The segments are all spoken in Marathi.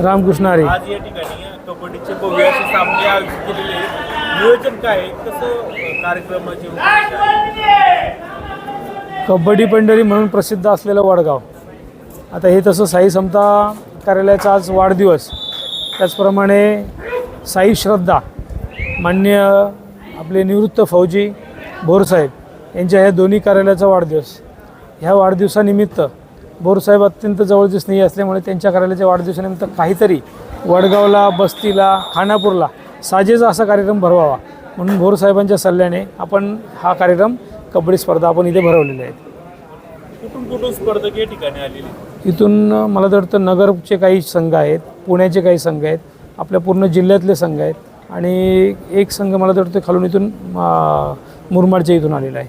रामकृष्ण हरी आज या ठिकाणी कबड्डीचे भव्य असे सामने आयोजित केलेले. नियोजन काय? कसं कार्यक्रमाची? कबड्डी पंढरी म्हणून प्रसिद्ध असलेलं वडगाव आता हे तसं साई समता कार्यालयाचा आज वाढदिवस त्याचप्रमाणे साई श्रद्धा मान्य आपले निवृत्त फौजी भोरसाहेब यांच्या ह्या दोन्ही कार्यालयाचा वाढदिवस ह्या वाढदिवसानिमित्त भोरसाहेब अत्यंत जवळचे स्नेही असल्यामुळे त्यांच्या कार्यालयाच्या वाढदिवसानिमित्त काहीतरी वडगावला बस्तीला खानापूरला साजेचा असा कार्यक्रम भरवावा. म्हणून भोरसाहेबांच्या सल्ल्याने आपण हा कार्यक्रम कबड्डी स्पर्धा आपण इथे भरवलेल्या आहेत. कुठून कुठून स्पर्धक या ठिकाणी आलेले? इथून मला तर वाटतं नगरचे काही संघ आहेत पुण्याचे काही संघ आहेत आपल्या पूर्ण जिल्ह्यातले संघ आहेत आणि एक संघ मला तर वाटतं खालून इथून मुरमाडच्या इथून आलेला आहे.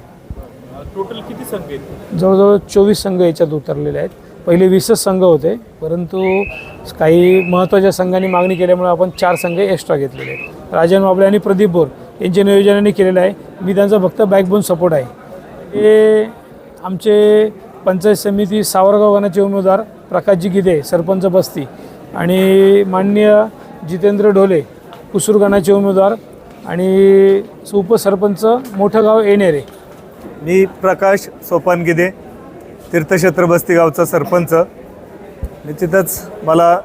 टोटल किती संघ आहेत? जवळजवळ चोवीस संघ याच्यात उतरलेले आहेत. पहिले वीसच संघ होते परंतु काही महत्त्वाच्या संघांनी मागणी केल्यामुळे आपण चार संघ एक्स्ट्रा घेतलेले आहेत. राजन बाबळे आणि प्रदीप बोर यांच्या नियोजनाने केलेलं आहे. मी त्यांचा फक्त बॅकबोन सपोर्ट आहे. हे आमचे पंचायत समिती सावरगाव गणाचे उमेदवार प्रकाशजी गिदे सरपंच बस्ती आणि माननीय जितेंद्र ढोले कुसूर गणाचे उमेदवार आणि उपसरपंच मोठं गाव येणेरे. मी प्रकाश सोपानगिदे तीर्थक्षेत्र बस्ती गावचा सरपंच. निश्चितच मला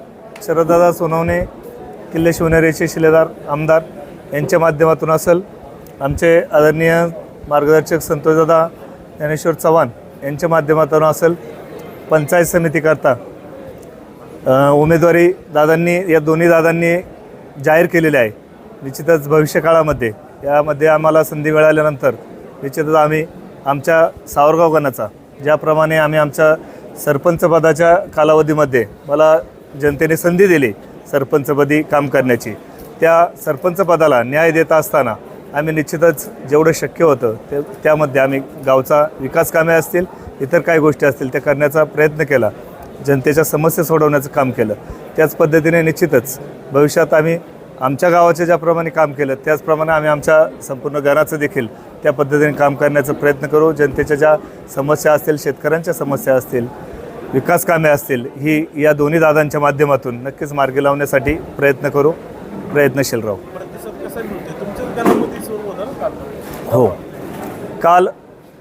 शरददादा सोनवणे किल्ले शिवनेरीचे शिलेदार आमदार यांच्या माध्यमातून असेल. आमचे आदरणीय मार्गदर्शक संतोषदादा ज्ञानेश्वर चव्हाण यांच्या माध्यमातून असेल. पंचायत समितीकरता उमेदवारी दादांनी या दोन्ही दादांनी जाहीर केलेली आहे. निश्चितच भविष्यकाळामध्ये यामध्ये आम्हाला संधी मिळाल्यानंतर निश्चितच आम्ही आमच्या सावरगाव गणाचा ज्याप्रमाणे आम्ही आमच्या सरपंचपदाच्या कालावधीमध्ये मला जनतेने संधी दिली सरपंचपदी काम करण्याची. त्या सरपंचपदाला न्याय देत असताना आम्ही निश्चितच जेवढं शक्य होतं ते त्यामध्ये आम्ही गावचा विकास कामे असतील इतर काही गोष्टी असतील त्या करण्याचा प्रयत्न केला. जनतेच्या समस्या सोडवण्याचं काम केलं. त्याच पद्धतीने निश्चितच भविष्यात आम्ही आमच्या गावाचे ज्याप्रमाणे काम केलं त्याचप्रमाणे आम्ही आमच्या संपूर्ण घराचं देखील त्या पद्धतीने काम करण्याचा प्रयत्न करू. जनतेच्या ज्या समस्या असतील शेतकऱ्यांच्या समस्या असतील विकास कामे असतील ही या दोन्ही दादांच्या माध्यमातून नक्कीच मार्गी लावण्यासाठी प्रयत्न करू. प्रयत्नशील राहू. हो. काल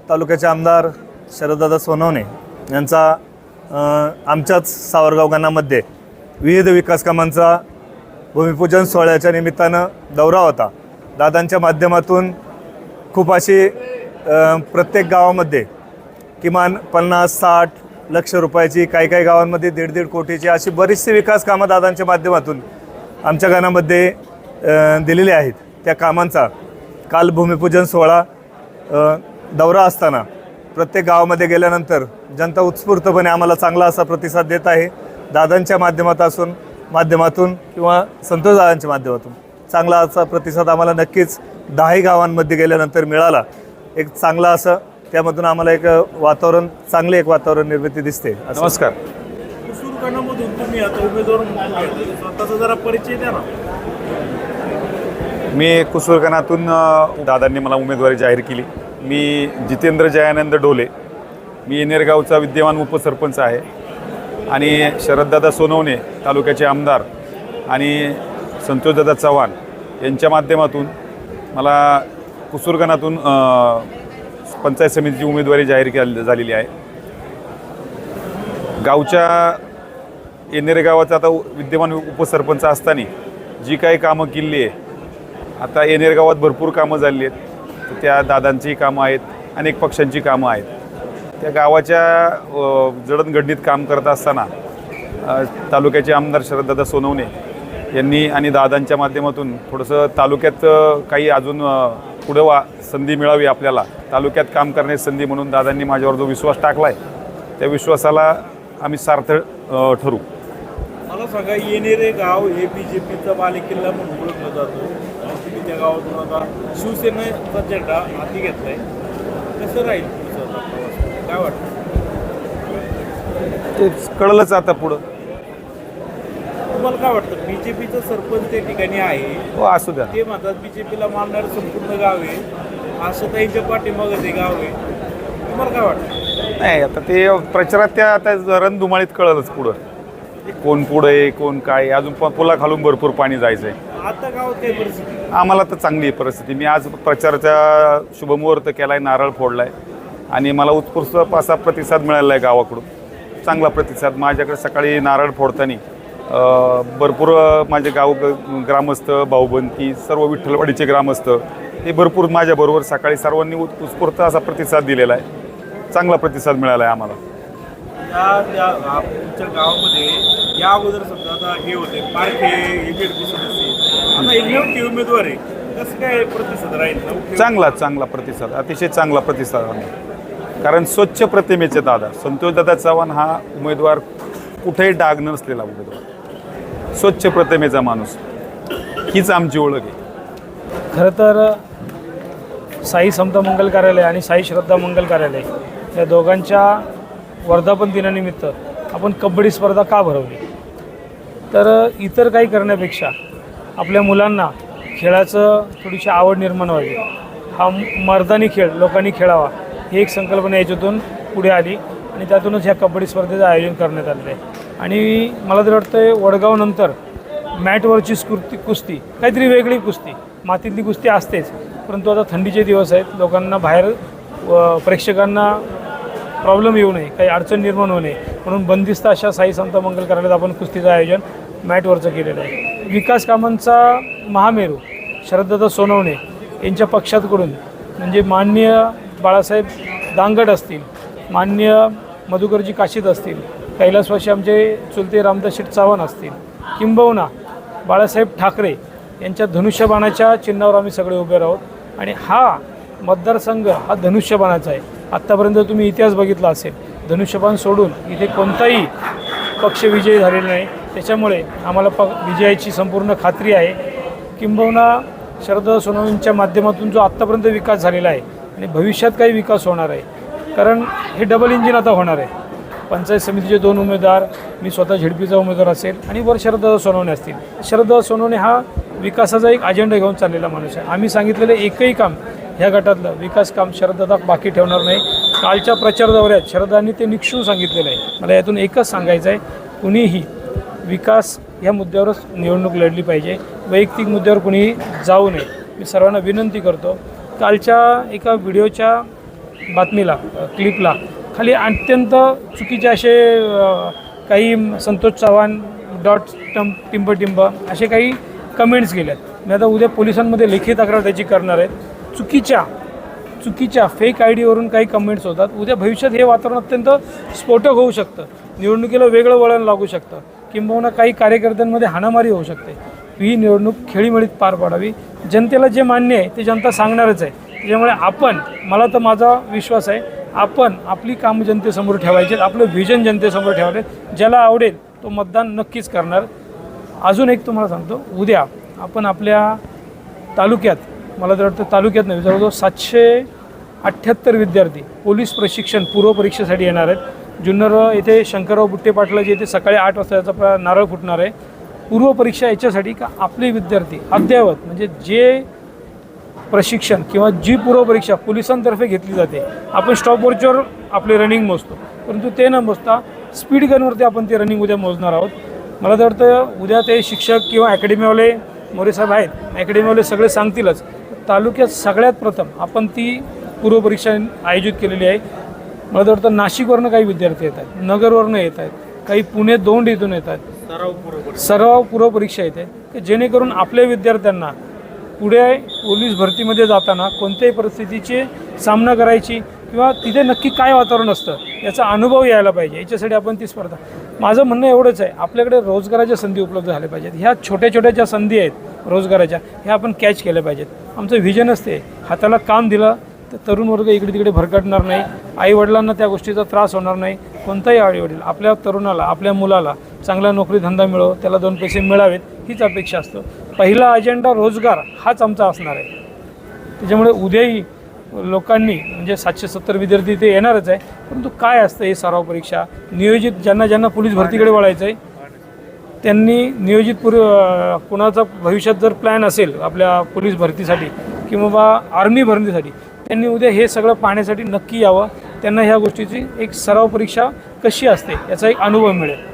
तालुक्याचे आमदार शरददादा सोनवणे यांचा आमच्याच सावरगाव गणामध्ये विविध विकास कामांचा भूमिपूजन सोहळ्याच्या निमित्तानं दौरा होता. दादांच्या माध्यमातून खूप अशी प्रत्येक गावामध्ये किमान पन्नास साठ लक्ष रुपयाची काही काही गावांमध्ये दीड दीड कोटीची अशी बरीचशी विकास कामं दादांच्या माध्यमातून आमच्या गाण्यामध्ये दिलेली आहेत. त्या कामांचा काल भूमिपूजन सोहळा दौरा असताना प्रत्येक गावामध्ये गेल्यानंतर जनता उत्स्फूर्तपणे आम्हाला चांगला असा प्रतिसाद देत आहे. दादांच्या माध्यमातून माध्यमातून किंवा संतोष दादांच्या माध्यमातून चांगला असा प्रतिसाद आम्हाला नक्कीच दहाही गावांमध्ये गेल्यानंतर मिळाला. एक चांगला असं त्यामधून आम्हाला एक वातावरण चांगले एक वातावरण निर्मिती दिसते. नमस्कार. कुसूर गणामधून तुम्ही आता उमेदवार म्हणून आहे. स्वतःचा जरा परिचय द्या ना. मी कुसुरगणातून अ, दादांनी मला उमेदवारी जाहीर केली. मी जितेंद्र जयानंद डोले मी येनेरगावचा विद्यमान उपसरपंच आहे. आणि शरददादा सोनवणे तालुक्याचे आमदार. आणि संतोषदादा चव्हाण यांच्या माध्यमातून मला कुसुरगणातून पंचायत समितीची उमेदवारी जाहीर केली झालेली आहे. गावच्या येणेरे गावाचा आता विद्यमान उपसरपंच असताना जी काही कामं केली आहे आता येणेरे गावात भरपूर कामं झाली आहेत. तर त्या दादांचीही कामं आहेत अनेक पक्षांची कामं आहेत. त्या गावाच्या जडणघडणीत काम करत असताना तालुक्याचे आमदार शरददादा सोनवणे यांनी आणि दादांच्या माध्यमातून थोडंसं तालुक्यात काही अजून पुढं वा संधी मिळावी आपल्याला. तालुक्यात काम करण्याची संधी म्हणून दादांनी माझ्यावर जो विश्वास टाकला आहे त्या विश्वासाला आम्ही सार्थ ठरू. मला सांगा येणेरे गाव हे बी जे पीचा बालेकिल्ला म्हणून ओळखलं जातो. तुम्ही त्या गावातून आता शिवसेनेचा झेंडा हाती घेतलाय. कसं राहील? काय वाटतं? तेच कळलंच आता पुढं. तुम्हाला काय वाटतं? बीजेपीचं सरपंच त्या ठिकाणी आहे. हो असू द्या. ते म्हणतात बीजेपीला मानणारं संपूर्ण गाव आहे. आशाताईंच्या पाठीमागं ते गाव आहे. तुम्हाला काय वाटतं? नाही आता ते प्रचारात त्या आता रणधुमाळीत कळलंच पुढं. कोण पुढे आहे कोण काय. अजून प- पुलाखालून भरपूर पाणी जायचं आहे आता गावात काय परिस्थिती? आम्हाला तर चांगली आहे परिस्थिती. मी आज प्रचाराचा शुभमुहूर्त केला आहे नारळ फोडला आहे आणि मला उत्कृष्ट असा प्रतिसाद मिळाला आहे गावाकडून. चांगला प्रतिसाद. माझ्याकडे सकाळी नारळ फोडताना भरपूर माझे गाव ग्रामस्थ भाऊबंदी सर्व विठ्ठलवाडीचे ग्रामस्थ हे भरपूर माझ्याबरोबर सकाळी सर्वांनी उत्- उत्स्फूर्त असा प्रतिसाद दिलेला आहे. चांगला प्रतिसाद मिळाला आहे आम्हाला. तुमच्या गावामध्ये या अगोदर समजा आता हे होते पारखे जेडपी सदस्य. आता एकमेव ते उमेदवार आहे. कसं काय प्रतिसाद राहील? चांगला चांगला प्रतिसाद अतिशय चांगला प्रतिसाद आहे. कारण स्वच्छ प्रतिमेचे दादा संतोषदादा चव्हाण हा उमेदवार कुठेही डाग नसलेला उमेदवार. स्वच्छ प्रतिमेचा माणूस. हीच आमची ओळख आहे. खरं तर साई समता मंगल कार्यालय आणि साई श्रद्धा मंगल कार्यालय या दोघांच्या वर्धापन दिनानिमित्त आपण कबड्डी स्पर्धा का भरवली? तर इतर काही करण्यापेक्षा आपल्या मुलांना खेळाचं थोडीशी आवड निर्माण व्हावी. हा मर्दानी खेळ लोकांनी खेळावा ही एक संकल्पना याच्यातून पुढे आली आणि त्यातूनच ह्या कबड्डी स्पर्धेचं आयोजन करण्यात आलेलं आहे. आणि मला तर वाटतं वडगावनंतर मॅटवरची स्कुर्ती कुस्ती काहीतरी वेगळी कुस्ती मातीतली कुस्ती असतेच. परंतु आता थंडीचे दिवस आहेत लोकांना बाहेर व प्रेक्षकांना प्रॉब्लेम येऊ नये काही अडचण निर्माण होऊ नये. म्हणून बंदिस्त अशा साई संत मंगल कार्यालयात आपण कुस्तीचं आयोजन मॅटवरचं केलेलं आहे. विकास कामांचा महामेरू शरदत्ता सोनवणे यांच्या पक्षातकडून म्हणजे माननीय बाळासाहेब दांगड असतील मान्य मधुकरजी काशीद असतील कैलासवाशी आमचे चुलते रामदास शेठ चव्हाण असतील किंबहुना बाळासाहेब ठाकरे यांच्या धनुष्यबाणाच्या चिन्हावर आम्ही सगळे उभे आहोत आणि हा मतदारसंघ हा धनुष्यबाणाचा आहे. आत्तापर्यंत तुम्ही इतिहास बघितला असेल धनुष्यबाण सोडून इथे कोणताही पक्ष विजयी झालेला नाही. त्याच्यामुळे आम्हाला प विजयाची संपूर्ण खात्री आहे. किंबहुना शरद सोनवणींच्या माध्यमातून जो आत्तापर्यंत विकास झालेला आहे आणि भविष्यात काही विकास होणार आहे. कारण हे डबल इंजिन आता होणार आहे. पंचायत समितीचे दोन उमेदवार मी स्वतः झेडपीचा उमेदवार असेल आणि वर शरददादा सोनवणे असतील. शरददादा सोनवणे हा विकासाचा एक अजेंडा घेऊन चाललेला माणूस आहे. आम्ही सांगितलेलं एकही काम ह्या गटातलं विकास काम शरददादा बाकी ठेवणार नाही. कालच्या प्रचार दौऱ्यात शरदांनी ते निक्षून सांगितलेलं आहे. मला यातून एकच सांगायचं आहे कुणीही विकास ह्या मुद्द्यावरच निवडणूक लढली पाहिजे. वैयक्तिक मुद्द्यावर कुणीही जाऊ नये. मी सर्वांना विनंती करतो कालच्या एका व्हिडिओच्या बातमीला क्लिपला खाली अत्यंत चुकीचे असे काही संतोष चव्हाण डॉट टम टिंब टिंब असे काही कमेंट्स गेल्यात. मी आता उद्या पोलिसांमध्ये लेखी तक्रार त्याची करणार आहे. चुकीच्या चुकीच्या फेक आय डीवरून काही कमेंट्स होतात. उद्या भविष्यात हे वातावरण अत्यंत स्फोटक होऊ शकतं. निवडणुकीला वेगळं वळण लागू शकतं. किंबहुना काही कार्यकर्त्यांमध्ये हाणामारी होऊ शकते. ही निवडणूक खेळीमेळीत पार पाडावी. जनतेला जे मान्य आहे ते जनता सांगणारच आहे. त्याच्यामुळे आपण मला तर माझा विश्वास आहे आपण आपली कामं जनतेसमोर ठेवायचे आपलं व्हिजन जनतेसमोर ठेवायचे ज्याला आवडेल तो मतदान नक्कीच करणार. अजून एक तुम्हाला सांगतो उद्या आपण आपल्या तालुक्यात मला तर वाटतं तालुक्यात नाही जवळजवळ सातशे अठ्ठ्याहत्तर विद्यार्थी पोलीस प्रशिक्षण पूर्व परीक्षेसाठी येणार आहेत. जुन्नर येथे शंकरराव बुट्टे पाटलाजी येथे सकाळी आठ वाजता याचा प्र- नारळ फुटणार आहे. पूर्व परीक्षा याच्यासाठी का आपले विद्यार्थी अद्ययावत म्हणजे जे प्रशिक्षण किंवा जी पूर्वपरीक्षा पोलिसांतर्फे घेतली जाते आपण स्टॉपवॉचवर आपले रनिंग मोजतो. परंतु ते न मोजता स्पीड गनवरती आपण ते रनिंग उद्या मोजणार आहोत. मला तर वाटतं उद्या ते शिक्षक किंवा अकॅडमीवाले मोरेसाहेब आहेत अकॅडमीवाले सगळे सांगतीलच. तालुक्यात सगळ्यात प्रथम आपण ती पूर्वपरीक्षा आयोजित केलेली आहे. मला तर वाटतं नाशिकवरनं काही विद्यार्थी येत आहेत नगरवरनं येत आहेत काही पुणे दोंड इथून येत आहेत. सराव बरोबर सराव पूर्वपरीक्षा येते. की जेणेकरून आपल्या विद्यार्थ्यांना पुढे पोलीस भरतीमध्ये जाताना कोणत्याही परिस्थितीची सामना करायची किंवा तिथे नक्की काय वातावरण असतं याचा अनुभव यायला पाहिजे. याच्यासाठी आपण ती स्पर्धा. माझं म्हणणं एवढंच आहे आपल्याकडे रोजगाराच्या संधी उपलब्ध झाल्या पाहिजेत. ह्या छोट्या छोट्या ज्या संधी आहेत रोजगाराच्या ह्या आपण कॅच केल्या पाहिजेत. आमचं व्हिजन असते हाताला काम दिलं तर तरुण वर्ग इकडे तिकडे भरकटणार नाही आईवडिलांना त्या गोष्टीचा त्रास होणार नाही. कोणताही आईवडील आपल्या तरुणाला आपल्या मुलाला चांगला नोकरी धंदा मिळो त्याला दोन पैसे मिळावेत हीच अपेक्षा असतं. पहिला अजेंडा रोजगार हाच आमचा असणार आहे. त्याच्यामुळे उद्याही लोकांनी म्हणजे सातशे सत्तर विद्यार्थी ते येणारच आहे. परंतु काय असतं हे सराव परीक्षा? नियोजित ज्यांना ज्यांना पोलीस भरतीकडे वळायचं आहे त्यांनी नियोजित पूर्व कुणाचा भविष्यात जर प्लॅन असेल आपल्या पोलीस भरतीसाठी किंवा बा आर्मी भरतीसाठी त्यांनी उद्या हे सगळं पाहण्यासाठी नक्की यावं. त्यांना ह्या गोष्टीची एक सराव परीक्षा कशी असते याचा एक अनुभव मिळेल.